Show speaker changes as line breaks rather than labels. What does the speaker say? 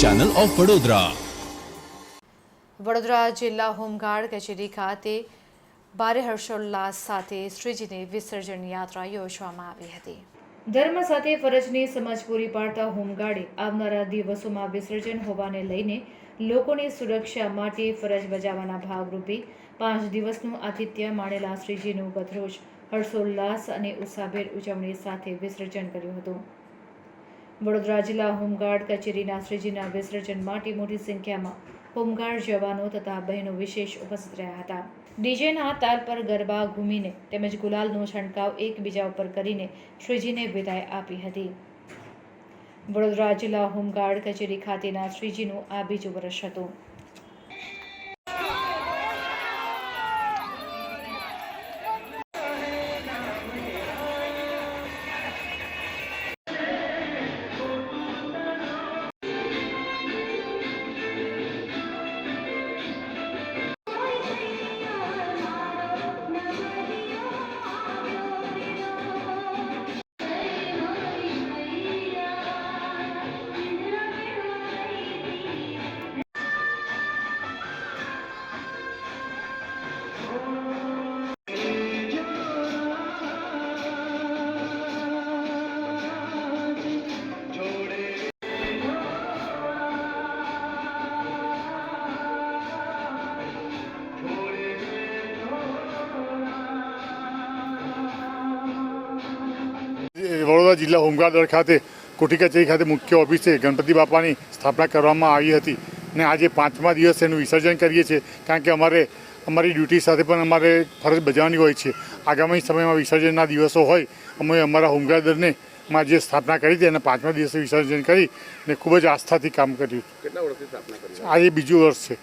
Channel of Vadodara
Vadodara જિલ્લા home guard કચેરી ખાતે ભારે હર્ષોલ્લાસ સાથે શ્રીજીની વિસર્જન યાત્રા યોજવામાં આવી હતી. ધર્મ સાથે ફરજની સમજ પૂરી પાડતા હોમગાર્ડે આવનારા દિવસોમાં વિસર્જન હોવાને લઈને લોકોની સુરક્ષા માટે ફરજ બજાવવાના ભાગરૂપે પાંચ દિવસનું આતિથ્ય માણેલા શ્રીજીનું ગતરોજ હર્ષોલ્લાસ અને ઉત્સાહભેર ઉજવણી સાથે વિસર્જન કર્યું હતું. વડોદરા જિલ્લા હોમગાર્ડ કચેરીના શ્રીજીના વિસર્જન માટે મોટી સંખ્યામાં હોમગાર્ડ જવાનો તથા બહેનો વિશેષ ઉપસ્થિત રહ્યા હતા. ડીજેના તાલ પર ગરબા ઘૂમીને તેમજ ગુલાલનો છંટકાવ એકબીજા ઉપર કરીને શ્રીજીને વિદાય આપી હતી. વડોદરા જિલ્લા હોમગાર્ડ કચેરી ખાતેના શ્રીજીનું આ બીજું વર્ષ હતું.
વડોદરા જિલ્લા હોમગાર્ડ દળ ખાતે કોઠી કચેરી ખાતે મુખ્ય ઓફિસે ગણપતિ બાપાની સ્થાપના કરવામાં આવી હતી. અને આજે પાંચમા દિવસ એનું વિસર્જન કરીએ છીએ કારણ કે અમારે અમારી ડ્યુટી સાથે પણ અમારે ફરજ બજાવવાની હોય છે. આગામી સમયમાં વિસર્જનના દિવસો હોય અમે અમારા હોમગાર્ડ દળને માં જે સ્થાપના કરી હતી એના પાંચમા દિવસે વિસર્જન કરી અને ખૂબ જ આસ્થાથી કામ કર્યું.
કેટલા વર્ષથી સ્થાપના કરી?
આજે બીજું વર્ષ છે.